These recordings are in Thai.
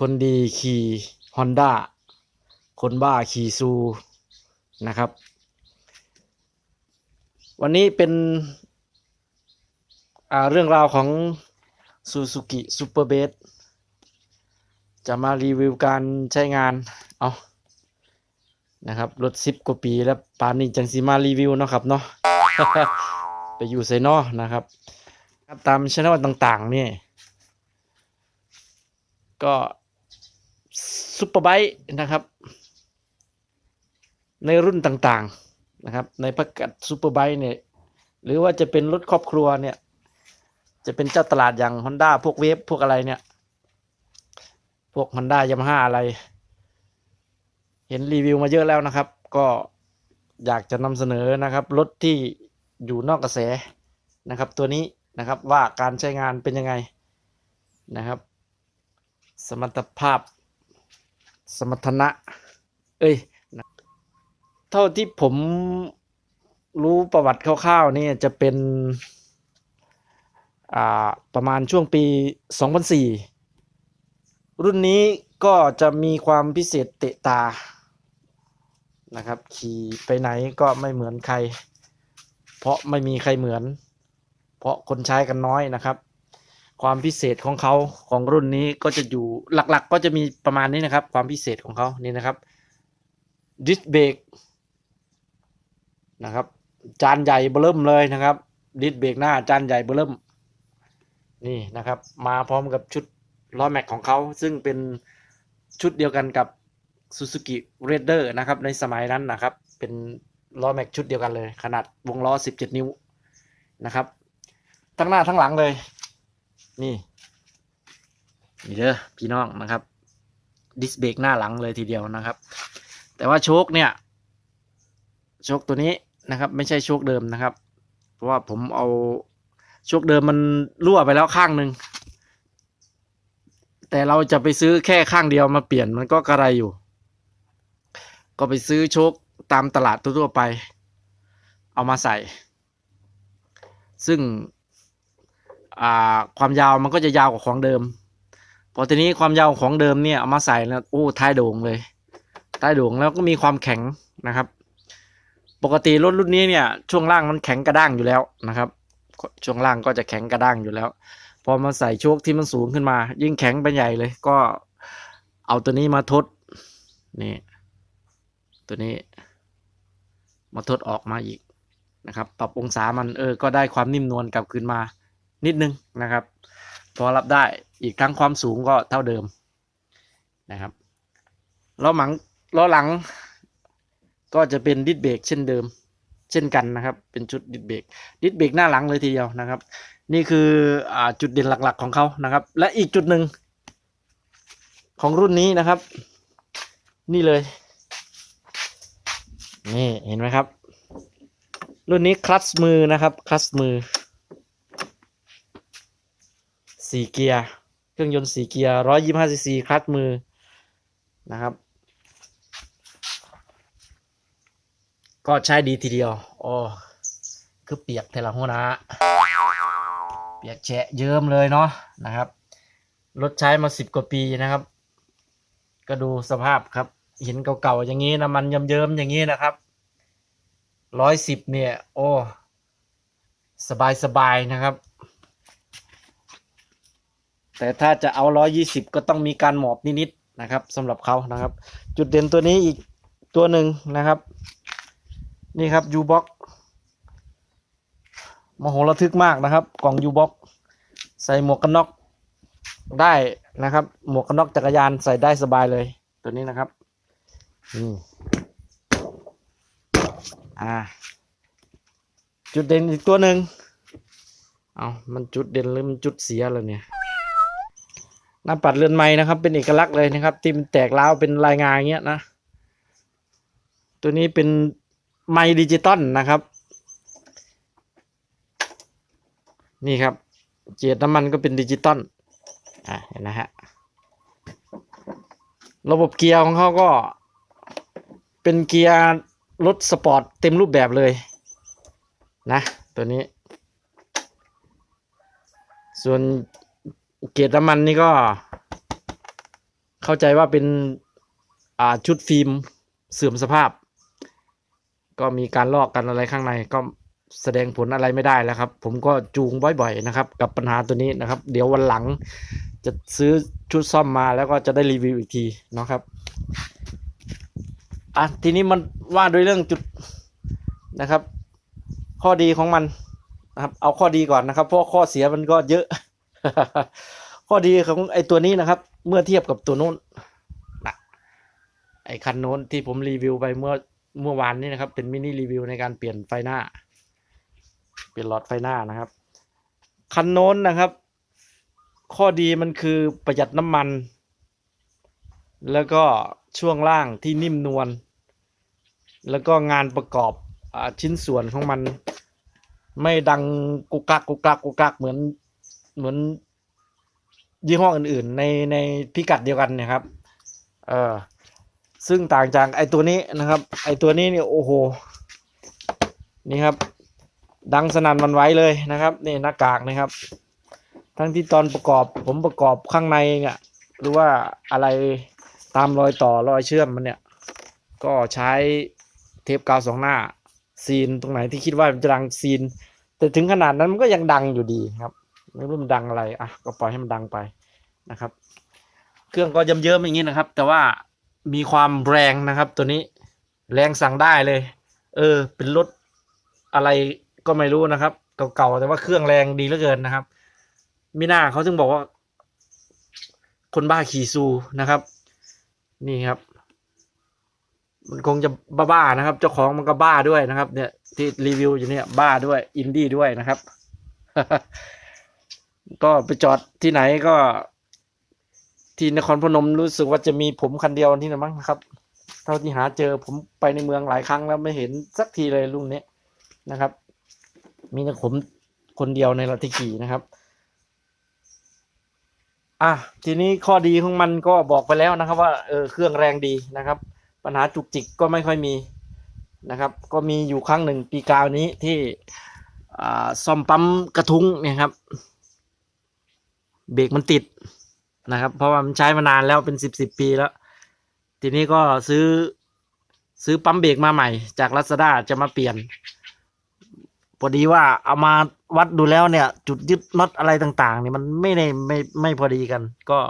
คนดีขี่ฮอนด้าคนบ้าขี่ซูนะครับ วันนี้เป็นเรื่องราวของ Suzuki Super b a s จะมารีวิวการใช้งาน เอานะครับ รถซิปกว่าปีแล้วปานนี้จังสีมารีวิวเนาะครับเนาะไปอยู่ไซนอนะครับ ตามช่องต่างๆนี่ก็ ซุปเปอร์ไบค์นะครับ ในรุ่นต่างๆนะครับ ในประกาศซุปเปอร์ไบค์เนี่ยหรือว่าจะเป็นรถครอบครัวเนี่ยจะเป็นเจ้าตลาดอย่าง Honda พวกเวฟพวกอะไรเนี่ย พวก Honda Yamaha อะไร เห็นรีวิวมาเยอะแล้วนะครับ ก็อยากจะนำเสนอนะครับรถที่อยู่นอกกระแสนะครับ ตัวนี้นะครับว่าการใช้งานเป็นยังไงนะครับ สมรรถภาพ สมรรถนะ เอ้ย เท่าที่ผมรู้ประวัติคร่าวๆนี่จะเป็นประมาณช่วงปี 2004 รุ่นนี้ก็จะมีความพิเศษเตะตานะครับ ขี่ไปไหนก็ไม่เหมือนใคร เพราะไม่มีใครเหมือน เพราะคนใช้กันน้อยนะครับ ความพิเศษของเขาของรุ่นนี้ก็จะอยู่หลักๆ ก็จะมีประมาณนี้นะครับ ความพิเศษของเขานี่นะครับดิสเบรกนะครับจานใหญ่เบิ่มเลยนะครับดิสเบรกหน้าจานใหญ่เบิ่มนี่นะครับ มาพร้อมกับชุดล้อแม็กของเขาซึ่งเป็นชุดเดียวกันกับ Suzuki Raider นะครับ ในสมัยนั้นนะครับ เป็นล้อแม็กชุดเดียวกันเลย ขนาดวงล้อ 17 นิ้วนะครับ ทั้งหน้าทั้งหลังเลย นี่นี่เด้อพี่น้องนะครับ ดิสเบรกหน้าหลังเลยทีเดียวนะครับ แต่ว่าโชคเนี่ย โชคตัวนี้นะครับ ไม่ใช่โชคเดิมนะครับ เพราะว่าผมเอาโชคเดิมมันรั่วไปแล้วข้างหนึ่งแต่เราจะไปซื้อแค่ข้างเดียวมาเปลี่ยนมันก็กระไรอยู่ ก็ไปซื้อโชคตามตลาดทั่วๆไป เอามาใส่ ซึ่ง อ่าความยาวมันก็จะยาวกว่าของเดิม พอทีนี้ความยาวของเดิมเนี่ยเอามาใส่แล้วโอ้ท้ายโด่งเลยท้ายโด่งแล้วก็มีความแข็งนะครับ ปกติรถรุ่นนี้เนี่ยช่วงล่างมันแข็งกระด้างอยู่แล้วนะครับ ช่วงล่างก็จะแข็งกระด้างอยู่แล้ว พอมาใส่โชคที่มันสูงขึ้นมา ยิ่งแข็งไปใหญ่เลย ก็เอาตัวนี้มาทดนี่ตัวนี้ มาทดออกมาอีกนะครับ ปรับองศามันเออ ก็ได้ความนิ่มนวลกลับคืนมา นิดนึงนะครับ พอรับได้อีกทั้งความสูงก็เท่าเดิมนะครับล้อหลังล้อหลัง ก็จะเป็นดิสเบรกเช่นเดิม เช่นกันนะครับ เป็นชุดดิสเบรกดิสเบรกหน้าหลังเลยทีเดียวนะครับ นี่คืออจุดเด่นหลักๆของเขานะครับ และอีกจุดหนึ่งของรุ่นนี้นะครับ นี่เลย นี่เห็นไหมครับ รุ่นนี้คลัตช์มือนะครับคลัตช์มือ สี่เกียร์ เครื่องยนต์สี่เกียร์ร้อยยี่ห้าซีซีคลัตช์มือนะครับ ก็ใช้ดีทีเดียวโอ้คือเปียกเทละหัวนะ เปียกแฉะเยิ้มเลยเนาะนะครับ รถใช้มาสิบกว่าปีนะครับ ก็ดูสภาพครับเห็นเก่าๆอย่างนี้น้ำมันเยิ้มๆอย่างนี้นะครับร้อยสิบเนี่ย โอ้ สบายๆนะครับ แต่ถ้าจะเอาร้อยี่สิบก็ต้องมีการหมอบนิดๆนะครับสำหรับเขานะครับ จุดเด่นตัวนี้อีกตัวหนึ่งนะครับ นี่ครับยูบ็อกมโหระทึกมากนะครับ กล่องยูบ็อกใส่หมวกกันน็อกได้นะครับ หมวกกันน็อกจักรยานใส่ได้สบายเลยตัวนี้นะครับนี่อ่า จุดเด่นอีกตัวหนึ่งเอามันจุดเด่นหรือมันจุดเสียแล้วเนี่ย หน้าปัดเรือนไม้นะครับ เป็นเอกลักษณ์เลยนะครับ ที่มันแตกร้าวเป็นลายงานอย่างเงี้ยนะ ตัวนี้เป็นไม้ดิจิตอลนะครับ นี่ครับ เจียดน้ำมันก็เป็นดิจิตอลอะเห็นนะฮะระบบเกียร์ของเขาก็เป็นเกียร์รถสปอร์ตเต็มรูปแบบเลยนะ ตัวนี้ ส่วน เกียร์น้ำมันนี่ก็ เข้าใจว่าเป็นอ่าชุดฟิล์มเสื่อมสภาพ ก็มีการลอกกันอะไรข้างในก็แสดงผลอะไรไม่ได้แล้วครับ ผมก็จูงบ่อยๆนะครับ กับปัญหาตัวนี้นะครับ เดี๋ยววันหลังจะซื้อชุดซ่อมมาแล้วก็จะได้รีวิวอีกทีเนาะครับอะทีนี้มันว่าด้วยเรื่องจุดนะครับ ข้อดีของมันนะครับ เอาข้อดีก่อนนะครับเพราะข้อเสียมันก็เยอะ ข้อดีของไอ้ตัวนี้นะครับ เมื่อเทียบกับตัวโน้นนะไอ้คันโน้นที่ผมรีวิวไปเมื่อเมื่อวานนี้นะครับ เป็นมินิรีวิวในการเปลี่ยนไฟหน้า เปลี่ยนหลอดไฟหน้านะครับ คันโน้นนะครับ ข้อดีมันคือประหยัดน้ำมัน แล้วก็ช่วงล่างที่นิ่มนวลแล้วก็งานประกอบอชิ้นส่วนของมัน ไม่ดังกุกกักกุกกักกุกกักเหมือน เหมือนยี่ห้ออื่น ๆ ในในพิกัดเดียวกันนะครับ เออซึ่งต่างจากไอตัวนี้นะครับ ไอตัวนี้เนี่ยโอ้โห นี่ครับ ดังสนั่นหวันไหวเลยนะครับนี่หน้ากากนะครับ ทั้งที่ตอนประกอบผมประกอบข้างในเนี่ยหรือว่าอะไรตามรอยต่อรอยเชื่อมมันเนี่ย ก็ใช้เทปกาวสองหน้าซีนตรงไหนที่คิดว่ามันจะดังซีน แต่ถึงขนาดนั้นมันก็ยังดังอยู่ดีครับ ไม่รู้มันดังอะไรอะก็ปล่อยให้มันดังไปนะครับ เครื่องก็เยิ้มๆอย่างนี้นะครับ แต่ว่ามีความแรงนะครับ ตัวนี้แรงสั่งได้เลย เออ เป็นรถอะไรก็ไม่รู้นะครับเก่าๆแต่ว่าเครื่องแรงดีเหลือเกินนะครับมิน่าเขาถึงบอกว่า คนบ้าขี่ซูนะครับ นี่ครับ มันคงจะบ้าๆนะครับ เจ้าของมันก็บ้าด้วยนะครับ เนี่ยที่รีวิวอยู่เนี่ยบ้าด้วย อินดี้ด้วยนะครับ ก็ไปจอดที่ไหนก็ ที่นครพนมรู้สึกว่าจะมีผมคันเดียวที่นั่นมั้งนะครับ เท่าที่หาเจอผมไปในเมืองหลายครั้งแล้วไม่เห็นสักทีเลยรุ่นนี้นะครับ มีแต่ผมคนเดียวในรัฐขี่นะครับอะทีนี้ข้อดีของมันก็บอกไปแล้วนะครับ ว่าเออเครื่องแรงดีนะครับ ปัญหาจุกจิกก็ไม่ค่อยมีนะครับ ก็มีอยู่ครั้งหนึ่งปีกาวนี้ที่อ่าซ่อมปั๊มกระทุ้งเนี่ยครับ เบรกมันติดนะครับ เพราะว่ามันใช้มานานแล้วเป็นสิบสิบปีแล้ว ทีนี้ก็ซื้อซื้อปั๊มเบรกมาใหม่ จากลั z ด้าจะมาเปลี่ยนพอดีว่าเอามาวัดดูแล้วเนี่ย จุดยึดน็อตอะไรต่างๆ เนี่ยมันไม่ได้ไม่ไม่พอดีกัน ก็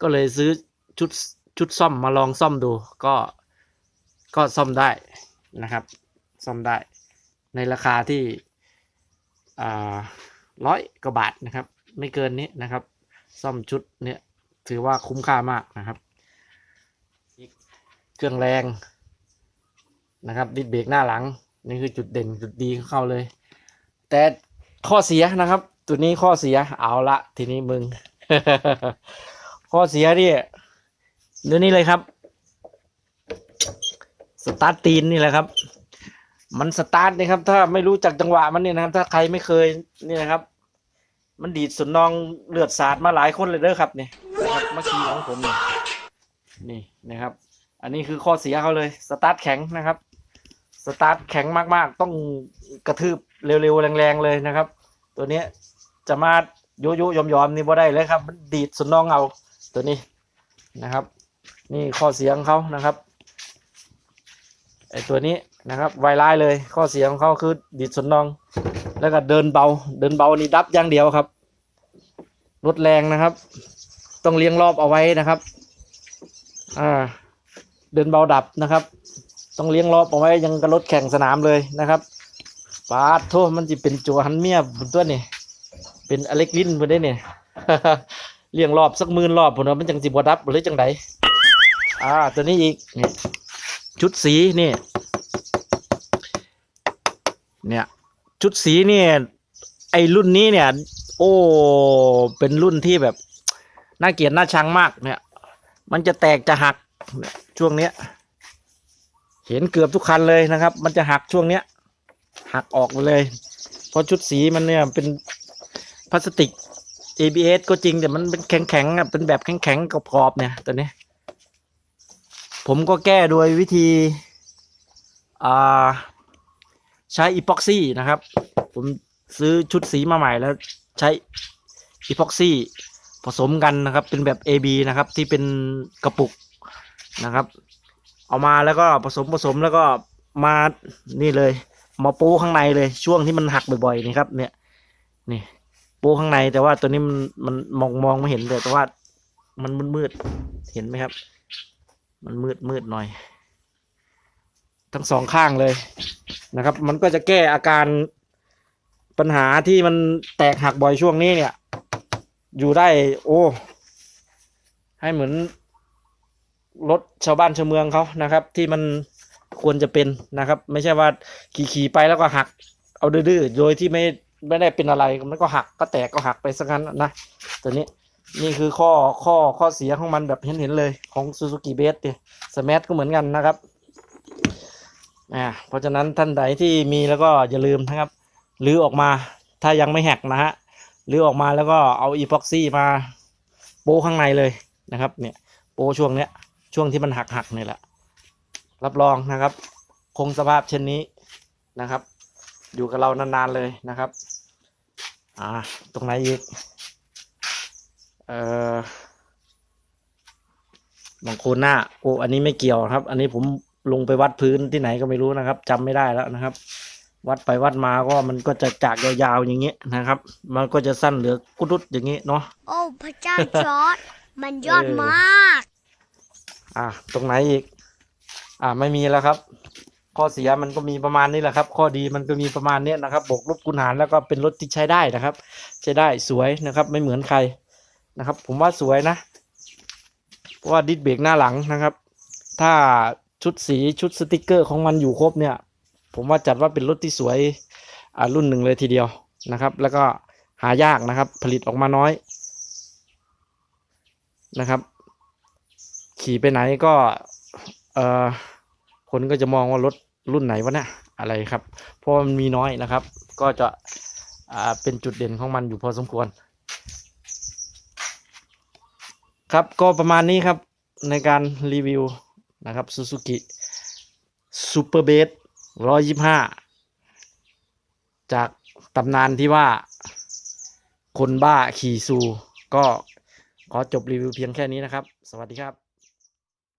ก็เลยซื้อชุดชุดซ่อมมาลองซ่อมดู ก็ก็ซ่อมได้นะครับ ซ่อมได้ในราคาที่อ่าร้อยกว่าบาทนะครับ ไม่เกินนี้นะครับ ซ่อมชุดเนี่ยถือว่าคุ้มค่ามากนะครับ เครื่องแรงนะครับดิดเบรกหน้าหลัง นี่คือจุดเด่นจุดดีของเขาเลย แต่ข้อเสียนะครับ ตัวนี้ข้อเสียเอาละทีนี้มึง ข้อเสียเนี่ยเดี๋ยวนี้เลยครับ สตาร์ตีนนี่แหละครับ มันสตาร์ทนะครับ ถ้าไม่รู้จักจังหวะมันเนี่ยนะครับ ถ้าใครไม่เคยนี่นะครับ มันดีดสุนนองเลือดสาดมาหลายคนเลยเด้อครับเนี่ยนะครับเมื่อกี้ของผมเนี่ยนี่นะครับ อันนี้คือข้อเสียเขาเลยสตาร์ทแข็งนะครับ สตาร์ทแข็งมากๆ ต้องกระทืบเร็วๆแรงๆเลยนะครับ ตัวเนี้ยจะมาโยโย่ยอมๆนี่บ่ได้เลยครับ มันดีดสุนนองเอาตัวนี้นะครับ นี่ข้อเสียงเขานะครับไอตัวนี้นะครับไวร้ายเลยข้อเสียของเขาคือดีดสนนอง แล้วก็เดินเบา เดินเบานี่ดับอย่างเดียวครับ รถแรงนะครับ ต้องเลี้ยงรอบเอาไว้นะครับ อ่า เดินเบาดับนะครับ ต้องเลี้ยงรอบเอาไว้ยังกับรถแข่งสนามเลยนะครับปาดโทษมันจะเป็นจัวหันเมียบนตัวนี่เป็นอเล็กลินบนได้เนี่ยเลี้ยงรอบสักหมื่นรอบผมว่ามันจังสิบวดับหรือจังไดอ่า ตัวนี้อีกนี่ชุดสีนี่ เนี่ย ชุดสีเนี่ยไอรุ่นนี้เนี่ย โอ้ เป็นรุ่นที่แบบน่าเกลียดน่าชังมากเนี่ย มันจะแตกจะหักช่วงเนี้ย เห็นเกือบทุกคันเลยนะครับ มันจะหักช่วงเนี้ย หักออกไปเลย เพราะชุดสีมันเนี่ยเป็นพลาสติก ABS ก็จริงแต่มันเป็นแข็งๆอะเป็นแบบแข็งๆกรอบๆเนี่ยตัวนี้ผมก็แก้โดยวิธีอ่าใช้อีพ็อกซี่นะครับ ผมซื้อชุดสีมาใหม่แล้ว ใช้อีพ็อกซี่ผสมกันนะครับ เป็นแบบ AB นะครับ ที่เป็นกระปุกนะครับ เอามาแล้วก็ผสมผสมแล้วก็มานี่เลย มาปูข้างในเลยช่วงที่มันหักบ่อยๆนี่ครับ เนี่ยนี่ปูข้างในแต่ว่าตัวนี้มันมันมองมองไม่เห็นเลยแต่ว่ามันมืดมืดๆเห็นไหมครับ มันมืดมืดหน่อย ทั้งสองข้างเลยนะครับ มันก็จะแก้อาการ ปัญหาที่มันแตกหักบ่อยช่วงนี้เนี่ย อยู่ได้ โอ้ ให้เหมือนรถชาวบ้านชาวเมืองเขานะครับ ที่มันควรจะเป็นนะครับ ไม่ใช่ว่าขี่ๆไปแล้วก็หัก เอาดื้อๆโดยที่ไม่ไม่ได้เป็นอะไรมันก็หักก็แตกก็หักไปสักงั้นนะตัวนี้นี่คือข้อข้อข้อเสียของมันแบบเห็นๆเลยของ Suzuki b a s เนี่ยสมาร์ทก็เหมือนกันนะครับอ่าเพราะฉะนั้นท่านใดที่มีแล้วก็อย่าลืมนะครับ รื้อออกมาถ้ายังไม่แหกนะฮะรื้อออกมาแล้วก็เอาอีพ็อกซี่มาโป้ข้างในเลยนะครับ เนี่ยโป้ช่วงเนี้ยช่วงที่มันหักหักนี่แหละ รับรองนะครับ คงสภาพเช่นนี้นะครับ อยู่กับเรานานๆเลยนะครับอ่าตรงไหนอีกเอ่อบางคนหน้าโอ้อันนี้ไม่เกี่ยวครับ อันนี้ผมลงไปวัดพื้นที่ไหนก็ไม่รู้นะครับจำไม่ได้แล้วนะครับ วัดไปวัดมาก็มันก็จะจากยาวๆอย่างเงี้ยนะครับ มันก็จะสั้นเหลือกุดุดอย่างงี้เนาะโอ้พระเจ้าจอร์ดมันยอดเออมาก อ่าตรงไหนอีก อ่าไม่มีแล้วครับ ข้อเสียมันก็มีประมาณนี้แหละครับ ข้อดีมันก็มีประมาณเนี้ยนะครับบวกลบคูณหารแล้วก็เป็นรถที่ใช้ได้นะครับ ใช้ได้สวยนะครับ ไม่เหมือนใครนะครับ ผมว่าสวยนะเพราะว่าดิสเบรกหน้าหลังนะครับ ถ้าชุดสีชุดสติกเกอร์ของมันอยู่ครบเนี่ย ผมว่าจัดว่าเป็นรถที่สวยรุ่นหนึ่งเลยทีเดียวนะครับ แล้วก็หายากนะครับ ผลิตออกมาน้อยนะครับ ขี่ไปไหนก็เออคนก็จะมองว่ารถรุ่นไหนวะเนี่ยอะไรครับ เพราะมันมีน้อยนะครับ ก็จะเป็นจุดเด่นของมันอยู่พอสมควร ครับก็ประมาณนี้ครับในการรีวิวนะครับ Suzuki Super b a s ร้อยิบห้าจากตำนานที่ว่าคนบ้าขี่ซู ก็ขอจบรีวิวเพียงแค่นี้นะครับ สวัสดีครับ